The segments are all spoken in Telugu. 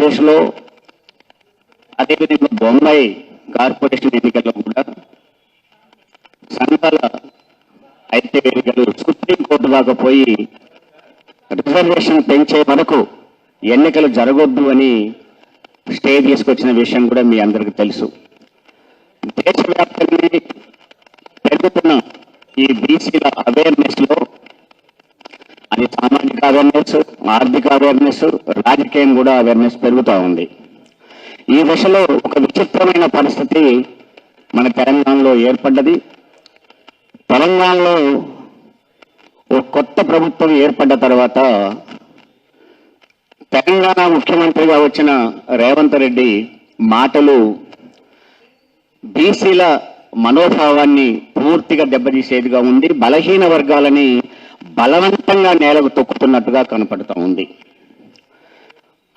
ఆంధ్రప్రదేశ్లో అదేవిధంగా బొంబాయి కార్పొరేషన్ ఎన్నికల్లో కూడా సంఘాల అయితే వేదికలు సుప్రీంకోర్టు దాకా పోయి రిజర్వేషన్ పెంచే వరకు ఎన్నికలు జరగొద్దు అని స్టే తీసుకొచ్చిన విషయం కూడా మీ అందరికీ తెలుసు. దేశవ్యాప్తంగా పెరుగుతున్న ఈ బీసీల అవేర్నెస్లో అది సామాజిక అవేర్నెస్ ఆర్థిక అవేర్నెస్ రాజకీయం కూడా అవేర్నెస్ పెరుగుతూ ఉంది. ఈ దశలో ఒక విచిత్రమైన పరిస్థితి మన తెలంగాణలో ఏర్పడ్డది. తెలంగాణలో ఒక కొత్త ప్రభుత్వం ఏర్పడ్డ తర్వాత తెలంగాణ ముఖ్యమంత్రిగా వచ్చిన రేవంత్ రెడ్డి మాటలు బీసీల మనోభావాన్ని పూర్తిగా దెబ్బతీసేదిగా ఉంది. బలహీన వర్గాలని బలవంతంగా నేలకు తొక్కుతున్నట్టుగా కనపడుతూ ఉంది.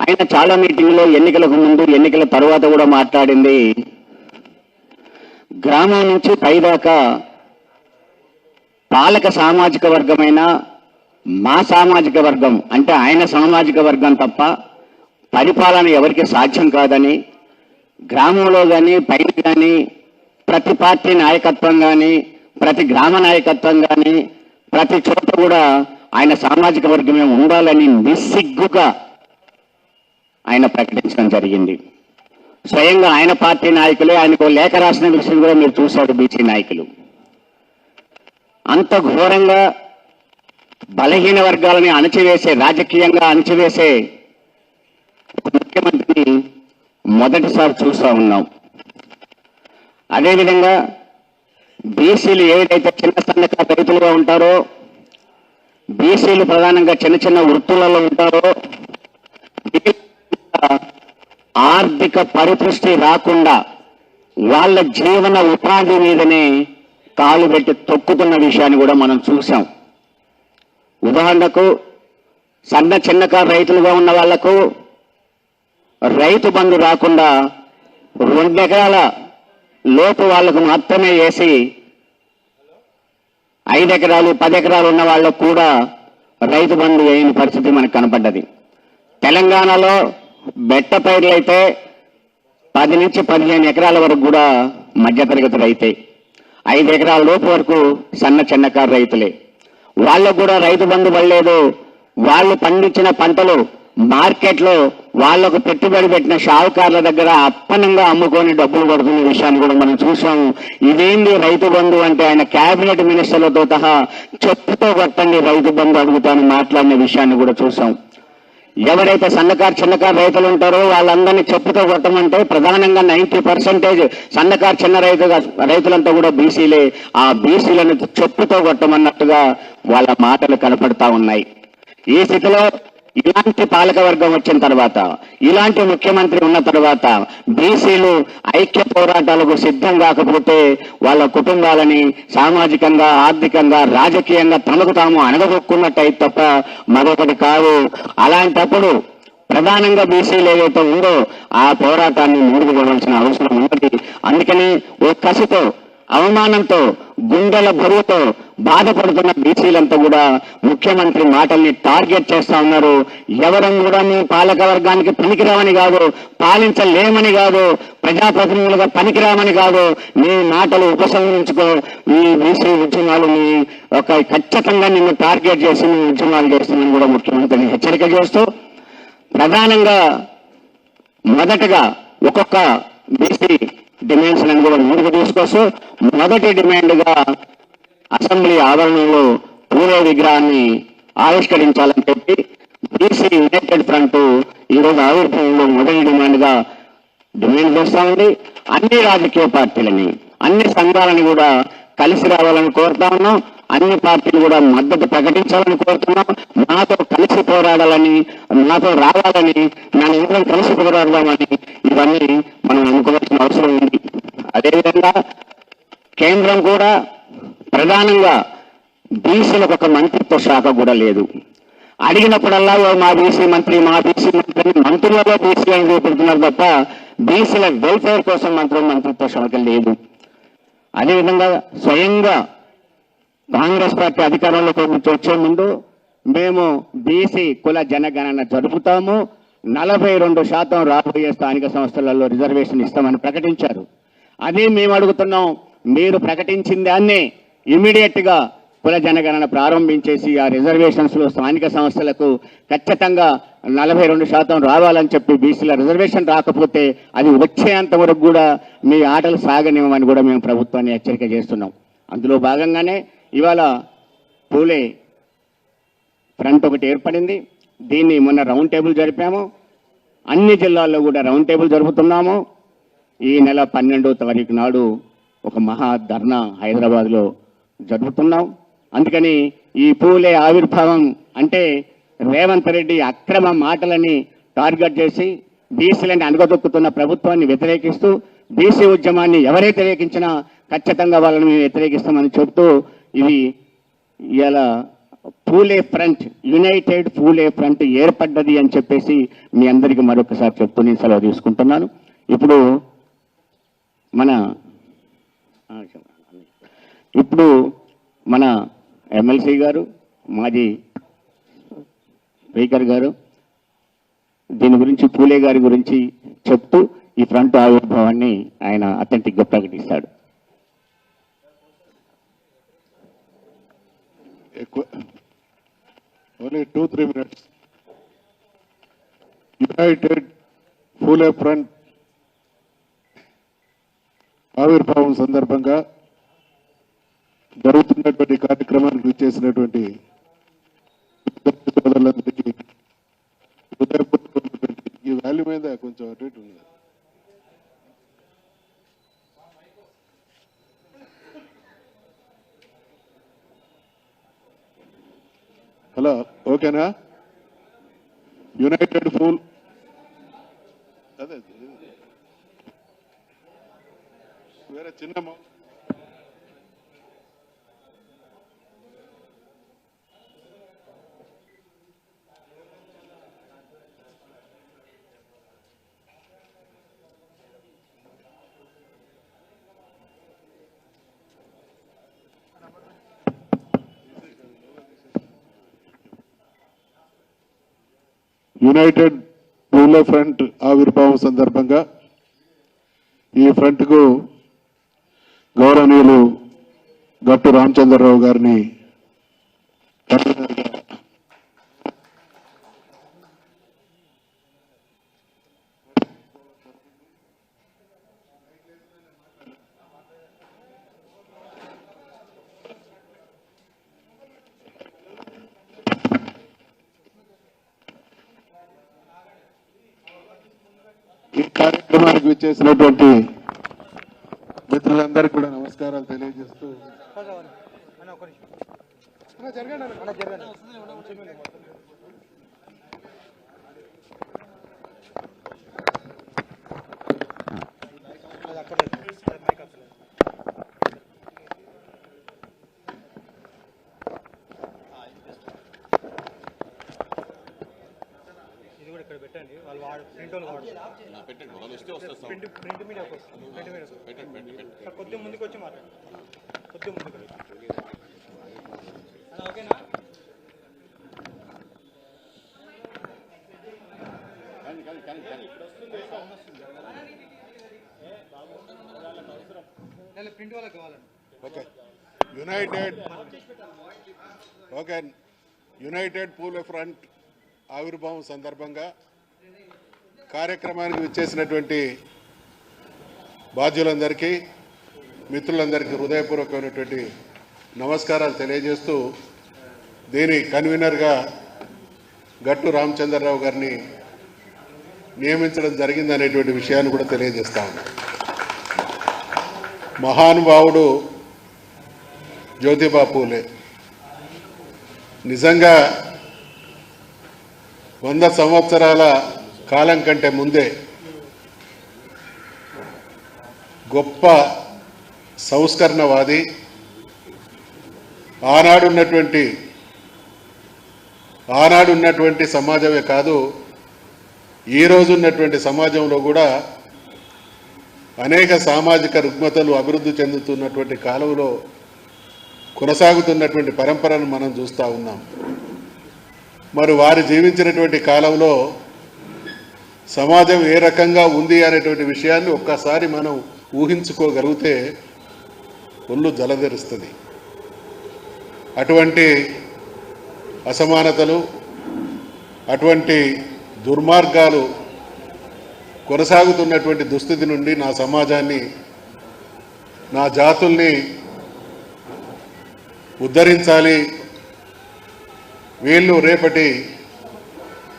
ఆయన చాలా మీటింగ్లో ఎన్నికలకు ముందు ఎన్నికల తర్వాత కూడా మాట్లాడింది. గ్రామం నుంచి పైదాకా పాలక సామాజిక వర్గమైన మా సామాజిక వర్గం అంటే ఆయన సామాజిక వర్గం తప్ప పరిపాలన ఎవరికి సాధ్యం కాదని గ్రామంలో కానీ పైన కానీ ప్రతి పార్టీ నాయకత్వం కానీ ప్రతి గ్రామ నాయకత్వం కానీ ప్రతి చోట కూడా ఆయన సామాజిక వర్గమే ఉండాలని నిస్సిగ్గుగా ఆయన ప్రకటించడం జరిగింది. స్వయంగా ఆయన పార్టీ నాయకులే ఆయనకు లేఖ రాసిన విషయం కూడా మీరు చూశారు బీసీ నాయకులు. అంత ఘోరంగా బలహీన వర్గాలని అణచివేసే రాజకీయంగా అణచివేసే ముఖ్యమంత్రిని మొదటిసారి చూస్తా ఉన్నాం. అదేవిధంగా బీసీలు ఏదైతే చిన్న సన్నకారు రైతులుగా ఉంటారో బీసీలు ప్రధానంగా చిన్న చిన్న వృత్తులలో ఉంటారో ఆర్థిక పరిపుష్టి రాకుండా వాళ్ళ జీవన ఉపాధి మీదనే కాలు పెట్టి తొక్కుతున్న విషయాన్ని కూడా మనం చూసాం ఉదాహరణకు సన్న చిన్నకారు రైతులుగా ఉన్న వాళ్ళకు రైతు బంధు రాకుండా రెండు ఎకరాల లోపు వాళ్ళకు మాత్రమే వేసి ఐదు ఎకరాలు పది ఎకరాలు ఉన్న వాళ్ళకు కూడా రైతు బంధు వేయని పరిస్థితి మనకు కనపడ్డది. తెలంగాణలో బెట్ట పైర్లు అయితే పది నుంచి పదిహేను ఎకరాల వరకు కూడా మధ్యతరగతి రైతే. ఐదు ఎకరాల లోపు వరకు సన్న చిన్నకారు రైతులే. వాళ్ళకు కూడా రైతు బంధు పడలేదు. వాళ్ళు పండించిన పంటలు మార్కెట్లో వాళ్ళకు పెట్టుబడి పెట్టిన షావుకారుల దగ్గర అప్పనంగా అమ్ముకొని డబ్బులు కొడుతున్న విషయాన్ని కూడా మనం చూసాము ఇదేంది రైతు బంధు అంటే ఆయన కేబినెట్ మినిస్టర్లతో సహా చెప్పుతో కొట్టండి రైతు బంధు అడుగుతాను మాట్లాడిన విషయాన్ని కూడా చూసాం. ఎవరైతే సన్నకారు చిన్నకారు రైతులు ఉంటారో వాళ్ళందరినీ చెప్పుతో కొట్టమంటే ప్రధానంగా నైన్టీ పర్సెంటేజ్ సన్నకారు చిన్న రైతుగా రైతులంతా కూడా బీసీలే. ఆ బీసీలను చెప్పుతో కొట్టమన్నట్టుగా వాళ్ళ మాటలు కనపడతా ఉన్నాయి. ఈ స్థితిలో ఇలాంటి పాలక వర్గం వచ్చిన తర్వాత ఇలాంటి ముఖ్యమంత్రి ఉన్న తర్వాత బీసీలు ఐక్య పోరాటాలకు సిద్ధం కాకపోతే వాళ్ళ కుటుంబాలని సామాజికంగా ఆర్థికంగా రాజకీయంగా తమకు తాము అణగదొక్కున్నట్టయితే తప్ప మరొకటి కాదు. అలాంటప్పుడు ప్రధానంగా బీసీలు ఏదైతే ఉందో ఆ పోరాటాన్ని ముందుకు అవసరం ఉన్నది. అందుకని ఓ కసితో అవమానంతో గుండెల బరువుతో బాధపడుతున్న బీసీలంతా కూడా ముఖ్యమంత్రి మాటల్ని టార్గెట్ చేస్తా ఉన్నారు. ఎవరం కూడా మీ పాలక వర్గానికి పనికిరామని కాదు పాలించలేమని కాదు ప్రజాప్రతినిధులుగా పనికిరామని కాదు. నీ మాటలు ఉపసంహరించుకో ఈ బీసీ ఉద్యమాలు నీ ఒక ఖచ్చితంగా నిన్ను టార్గెట్ చేసి నీ ఉద్యమాలు చేస్తుందని కూడా ముఖ్యమంత్రిని హెచ్చరిక చేస్తూ ప్రధానంగా మొదటగా ఒక్కొక్క బీసీ డిమాండ్స్ కూడా ముందుకు తీసుకొస్తూ మొదటి డిమాండ్గా అసెంబ్లీ ఆవరణలో పూర్వ విగ్రహాన్ని ఆవిష్కరించాలని చెప్పి బీసీ యునైటెడ్ ఫ్రంట్ ఈ రోజు ఆవిర్భావంలో మొదటి డిమాండ్గా డిమాండ్ చేస్తా ఉంది. అన్ని రాజకీయ పార్టీలని అన్ని సంఘాలని కూడా కలిసి రావాలని కోరుతా ఉన్నాం. అన్ని పార్టీలు కూడా మద్దతు ప్రకటించాలని కోరుతున్నాం. మాతో కలిసి పోరాడాలని నాతో రావాలని నన్ను అందరం కలిసి పోరాడదామని ఇవన్నీ మనం అనుకోవాల్సిన అవసరం ఉంది. అదేవిధంగా కేంద్రం కూడా ప్రధానంగా బీసీలకు ఒక మంత్రిత్వ శాఖ కూడా లేదు. అడిగినప్పుడల్లా మా బీసీ మంత్రి మా బీసీ మంత్రి అని మంత్రులలో బీసీ అని చూపెడుతున్నారు తప్ప బీసీల వెల్ఫేర్ కోసం మాత్రం మంత్రిత్వ శాఖ లేదు. అదేవిధంగా స్వయంగా కాంగ్రెస్ పార్టీ అధికారంలోకి వచ్చే ముందు మేము బీసీ కుల జనగణన జరుపుతాము. నలభై రెండు శాతం రాబోయే స్థానిక సంస్థలలో రిజర్వేషన్ ఇస్తామని ప్రకటించారు. అదే మేము అడుగుతున్నాం. మీరు ప్రకటించిందాన్నే ఇమీడియట్గా కుల జనగణన ప్రారంభించేసి ఆ రిజర్వేషన్స్లో స్థానిక సంస్థలకు ఖచ్చితంగా నలభై రెండు శాతం రావాలని చెప్పి బీసీల రిజర్వేషన్ రాకపోతే అది వచ్చేంత వరకు కూడా మీ ఆటలు సాగనివ్వమని కూడా మేము ప్రభుత్వాన్ని హెచ్చరిక చేస్తున్నాం. అందులో భాగంగానే ఇవాళ పూలే ఫ్రంట్ ఒకటి ఏర్పడింది. దీన్ని మొన్న రౌండ్ టేబుల్ జరిపాము. అన్ని జిల్లాల్లో కూడా రౌండ్ టేబుల్ జరుపుతున్నాము. ఈ నెల పన్నెండో తారీఖు నాడు ఒక మహా ధర్నా హైదరాబాద్లో జరుపుతున్నాం అందుకని ఈ పూలే ఆవిర్భావం అంటే రేవంత్ రెడ్డి అక్రమ మాటలని టార్గెట్ చేసి బీసీలని అనగదొక్కుతున్న ప్రభుత్వాన్ని వ్యతిరేకిస్తూ బీసీ ఉద్యమాన్ని ఎవరైతే వ్యతిరేకించినా ఖచ్చితంగా వాళ్ళని మేము వ్యతిరేకిస్తామని చెబుతూ ఇవి ఇలా Phule Front United Phule Front ఏర్పడ్డది అని చెప్పేసి మీ అందరికీ మరొకసారి చెప్తూ నేను సెలవు తీసుకుంటున్నాను ఇప్పుడు మన చెప్పండి. ఇప్పుడు మన ఎమ్మెల్సీ గారు మాజీ స్పీకర్ గారు దీని గురించి పూలే గారి గురించి చెప్తూ ఈ ఫ్రంట్ ఆవిర్భావాన్ని ఆయన అథెంటిక్గా ప్రకటిస్తాడు. ఎక్కువ only two three minutes United Phule Front ఆవిర్భావం సందర్భంగా జరుగుతున్నటువంటి కార్యక్రమానికి చేసినటువంటి సోదరులందరికీ హృదయపూర్వకమైనటువంటి ఈ వాల్యూ మీద కొంచెం అటు ఇటు ఉంది హలో ఓకేనా? యునైటెడ్ ఫూల్. అదే వేరే చిన్న యునైటెడ్ రూలే ఫ్రంట్ ఆవిర్భావం సందర్భంగా ఈ ఫ్రంట్కు గౌరవనీయులు గట్టు రామచంద్రరావు గారిని కన్వీనర్గా ఈ కార్యక్రమానికి విచ్చేసినటువంటి మిత్రులందరికీ కూడా నమస్కారాలు తెలియజేస్తూ ఇది కూడా ఇక్కడ పెట్టండి. వాళ్ళు వాడు ప్రింట్ వాళ్ళు వాడు ప్రింట్ ప్రింట్ మీడియా వస్తుంది ప్రింట్ మీడియా సార్ కొద్దిగా ముందుకు వచ్చి కొద్దిగా ముందుకు రండి. అలా ఓకేనా? లేదా ప్రింట్ వాళ్ళకి కావాలండి. Okay. United okay. United Phule Front ఆవిర్భావం సందర్భంగా కార్యక్రమానికి విచ్చేసినటువంటి బాధ్యులందరికీ మిత్రులందరికీ హృదయపూర్వకమైనటువంటి నమస్కారాలు తెలియజేస్తూ దీని కన్వీనర్గా గట్టు రామచంద్రరావు గారిని నియమించడం జరిగిందనేటువంటి విషయాన్ని కూడా తెలియజేస్తా ఉన్నాను మహానుభావుడు జ్యోతిబా పూలే. నిజంగా వంద సంవత్సరాల కాలం కంటే ముందే గొప్ప సంస్కరణవాది ఆనాడున్నటువంటి ఆనాడున్నటువంటి సమాజమే కాదు ఈ సమాజంలో కూడా అనేక సామాజిక రుగ్మతలు అభివృద్ధి చెందుతున్నటువంటి కాలంలో కొనసాగుతున్నటువంటి పరంపరను మనం చూస్తూ ఉన్నాం. మరి వారు జీవించినటువంటి కాలంలో సమాజం ఏ రకంగా ఉంది అనేటువంటి విషయాన్ని ఒక్కసారి మనం ఊహించుకోగలిగితే ఒళ్ళు జలధరిస్తుంది. అటువంటి అసమానతలు అటువంటి దుర్మార్గాలు కొనసాగుతున్నటువంటి దుస్థితి నుండి నా సమాజాన్ని నా జాతుల్ని ఉద్ధరించాలి. వీళ్ళు రేపటి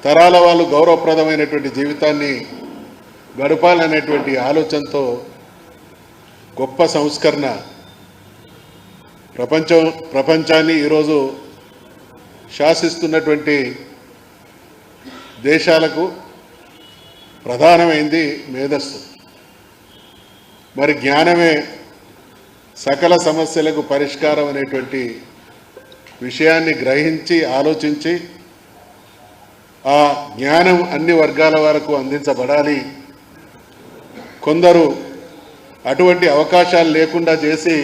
తరాల వాళ్ళు గౌరవప్రదమైనటువంటి జీవితాన్ని గడపాలనేటువంటి ఆలోచనతో గొప్ప సంస్కరణ. ప్రపంచం ప్రపంచాన్ని ఈరోజు శాసిస్తున్నటువంటి దేశాలకు ప్రధానమైంది మేధస్సు. మరి జ్ఞానమే సకల సమస్యలకు పరిష్కారం అనేటువంటి విషయాన్ని గ్రహించి ఆలోచించి ఆ జ్ఞానం అన్ని వర్గాల వరకు అందించబడాలి. కొందరు అటువంటి అవకాశాలు లేకుండా చేసి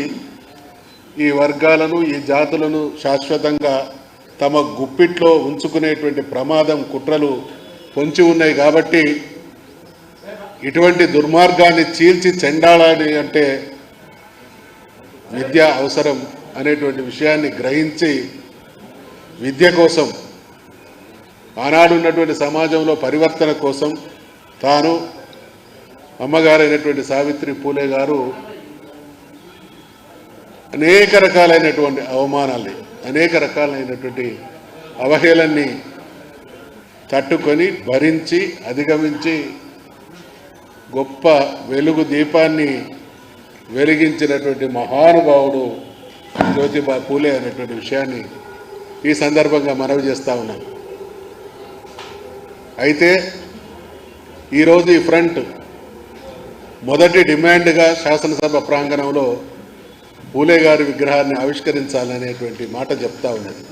ఈ వర్గాలను ఈ జాతులను శాశ్వతంగా తమ గుప్పిట్లో ఉంచుకునేటువంటి ప్రమాదం కుట్రలు పొంచి ఉన్నాయి కాబట్టి ఇటువంటి దుర్మార్గాన్ని చీల్చి చెండాలని అంటే విద్య అవసరం అనేటువంటి విషయాన్ని గ్రహించి విద్య కోసం ఆనాడు ఉన్నటువంటి సమాజంలో పరివర్తన కోసం తాను అమ్మగారైనటువంటి సావిత్రి పూలే గారు అనేక రకాలైనటువంటి అవమానాల్ని అనేక రకాలైనటువంటి అవహేళన్ని తట్టుకొని భరించి అధిగమించి గొప్ప వెలుగు దీపాన్ని వెలిగించినటువంటి మహానుభావుడు జ్యోతిబా పూలే అనేటువంటి విషయాన్ని ఈ సందర్భంగా మనవి చేస్తా ఉన్నాను. అయితే ఈరోజు ఈ ఫ్రంట్ మొదటి డిమాండ్గా శాసనసభ ప్రాంగణంలో పూలే గారి విగ్రహాన్ని ఆవిష్కరించాలనేటువంటి మాట చెప్తా ఉన్నది.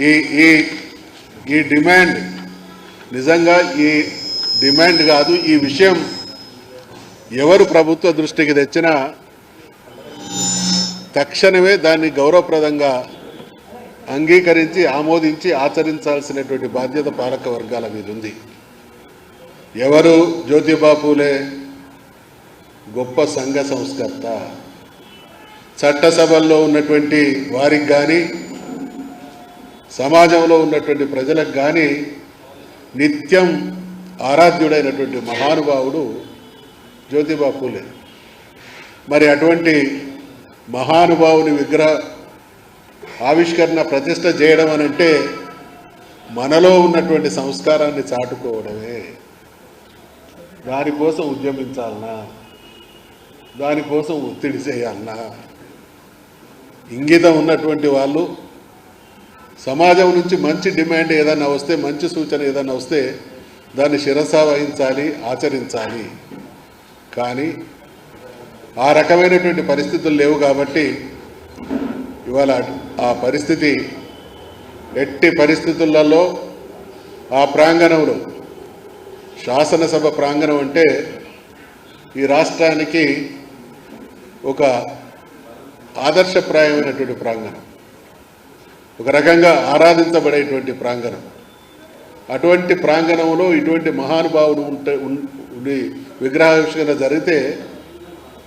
ఈ ఈ ఈ డిమాండ్ నిజంగా ఈ డిమాండ్ కాదు ఈ విషయం ఎవరు ప్రభుత్వ దృష్టికి తెచ్చినా తక్షణమే దాన్ని గౌరవప్రదంగా అంగీకరించి ఆమోదించి ఆచరించాల్సినటువంటి బాధ్యత పాలక వర్గాల మీద ఉంది. ఎవరు జ్యోతిబా పూలే గొప్ప సంఘ సంస్కర్త? చట్టసభల్లో ఉన్నటువంటి వారికి కానీ సమాజంలో ఉన్నటువంటి ప్రజలకు కానీ నిత్యం ఆరాధ్యుడైనటువంటి మహానుభావుడు జ్యోతిబా పూలే మరి అటువంటి మహానుభావుని విగ్రహ ఆవిష్కరణ ప్రతిష్ట చేయడం అని అంటే మనలో ఉన్నటువంటి సంస్కారాన్ని చాటుకోవడమే. దానికోసం ఉద్యమించాలనా దానికోసం ఒత్తిడి చేయాలనా ఇంగితం ఉన్నటువంటి వాళ్ళు సమాజం నుంచి మంచి డిమాండ్ ఏదైనా వస్తే మంచి సూచన ఏదైనా వస్తే దాన్ని శిరసా వహించాలి ఆచరించాలి. కానీ ఆ రకమైనటువంటి పరిస్థితులు లేవు కాబట్టి ఇవాళ ఆ పరిస్థితి ఎట్టి పరిస్థితులలో ఆ ప్రాంగణంలో శాసనసభ ప్రాంగణం అంటే ఈ రాష్ట్రానికి ఒక ఆదర్శప్రాయమైనటువంటి ప్రాంగణం. ఒక రకంగా ఆరాధించబడేటువంటి ప్రాంగణం. అటువంటి ప్రాంగణంలో ఇటువంటి మహానుభావుడు ఉంటే ఉన్- ఉండి విగ్రహావిష్కరణ జరిగితే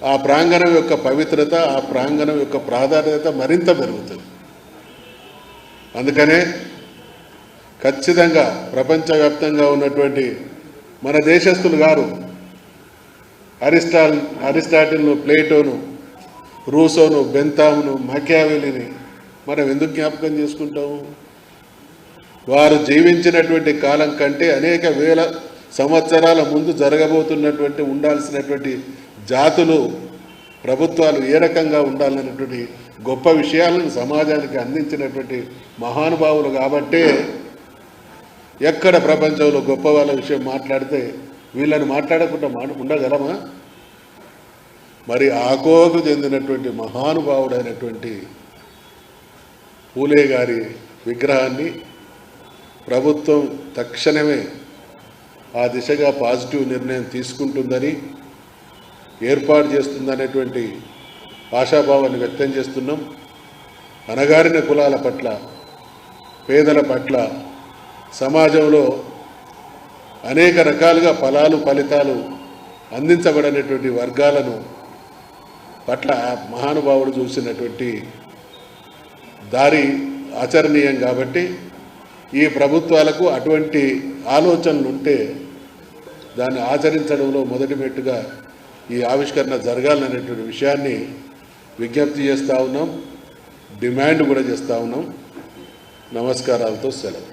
ఆ ప్రాంగణం యొక్క పవిత్రత ఆ ప్రాంగణం యొక్క ప్రాధాన్యత మరింత పెరుగుతుంది. అందుకనే ఖచ్చితంగా ప్రపంచవ్యాప్తంగా ఉన్నటువంటి మన దేశస్థులు గారు అరిస్టాల్ అరిస్టాటిల్ను ప్లేటోను రూసోను బెంతామును మక్యావెలిని మనం ఎందుకు జ్ఞాపకం చేసుకుంటాము? వారు జీవించినటువంటి కాలం కంటే అనేక వేల సంవత్సరాల ముందు జరగబోతున్నటువంటి ఉండాల్సినటువంటి జాతులు ప్రభుత్వాలు ఏ రకంగా ఉండాలన్నటువంటి గొప్ప విషయాలను సమాజానికి అందించినటువంటి మహానుభావులు కాబట్టే ఎక్కడ ప్రపంచంలో గొప్ప వాళ్ళ విషయం మాట్లాడితే వీళ్ళని మాట్లాడకుండా మా ఉండగలమా? మరి ఆకోకు చెందినటువంటి మహానుభావుడైనటువంటి పూలే గారి విగ్రహాన్ని ప్రభుత్వం తక్షణమే ఆ దిశగా పాజిటివ్ నిర్ణయం తీసుకుంటుందని ఏర్పాటు చేస్తుందనేటువంటి ఆశాభావాన్ని వ్యక్తం చేస్తున్నాం. అనగారిన కులాల పట్ల పేదల పట్ల సమాజంలో అనేక రకాలుగా ఫలాలు ఫలితాలు అందించబడినటువంటి వర్గాలను పట్ల మహానుభావుడు చూసినటువంటి దారి ఆచరణీయం కాబట్టి ఈ ప్రభుత్వాలకు అటువంటి ఆలోచనలు ఉంటే దాన్ని ఆచరించడంలో మొదటి మెట్టుగా ఈ ఆవిష్కరణ జరగాలనేటువంటి విషయాన్ని విజ్ఞప్తి చేస్తూ ఉన్నాం. డిమాండ్ కూడా చేస్తూ ఉన్నాం. నమస్కారాలతో సెలవు.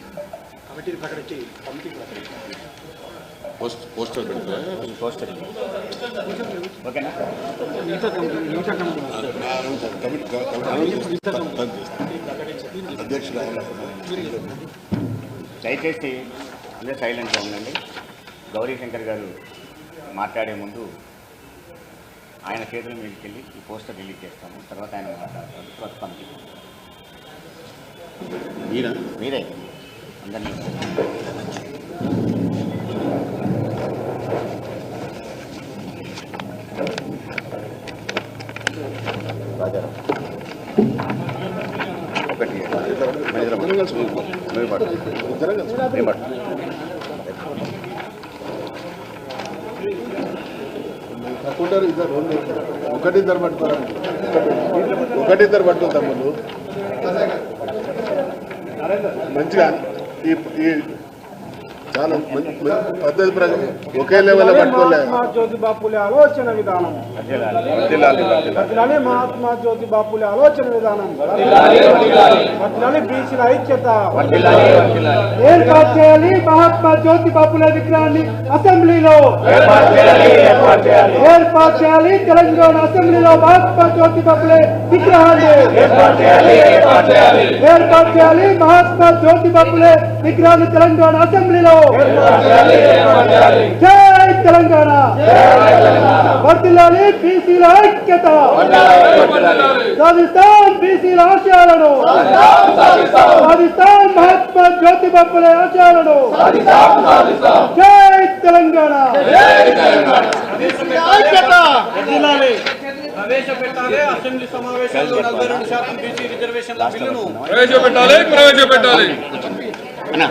పోస్ట్ పోస్టర్ పెడతా. పోస్టర్. ఓకేనా? అధ్యక్షుడు దయచేసి అందరూ సైలెంట్గా ఉండండి. గౌరీ శంకర్ గారు మాట్లాడే ముందు ఆయన చేతుల మీదకి వెళ్ళి ఈ పోస్టర్ రిలీజ్ చేస్తాము. తర్వాత ఆయన మాట్లాడతారు తర్వాత కమిటీ ఈయన మీరే? అందరినీ ఒకటి. కలిసి నువ్వు పాడు. ఇద్దరం కలిసి నేను పాడు. తక్కువ ఇద్దరు ఒకటి ఇద్దరు పట్టుకోరా. ఒకటి ఇద్దరు పట్టు తమ్ముళ్ళు. మంచిగా ఈ చాలా మంచి మంచి పద్ధతి ప్రకారం ఒకే లెవెల్ పట్టుకోలే మహాత్మా జ్యోతి బాపులే ఆలోచన విధానం వర్ధిల్లాలి మహాత్మా జ్యోతి బాపులే ఆలోచన విధానం వర్ధిల్లాలి బీసీల ఐక్యత ఏర్పాటు చేయాలి మహాత్మా జ్యోతి బాపులే విగ్రహాన్ని అసెంబ్లీలో ఏర్పాటు చేయాలి తెలంగాణ అసెంబ్లీలో మహాత్మా జ్యోతి బాపులే విగ్రహాన్ని ఏర్పాటు చేయాలి మహాత్మా జ్యోతి బాపులే విగ్రహాన్ని తెలంగాణ అసెంబ్లీలో జై తెలంగాణ వర్తిల్లాలి బీసీల ఐక్యత సాధిస్తాం బీసీల ఆశయాలను సాధిస్తాం మహాత్మా జ్యోతి బాపులే ఆశయాలను జై తెలంగాణ ప్రవేశపెట్టాలి అసెంబ్లీ సమావేశాల్లో నలభై రెండు శాతం బీసీ రిజర్వేషన్ల బిల్లును ప్రవేశపెట్టాలి ప్రవేశపెట్టాలి అన్న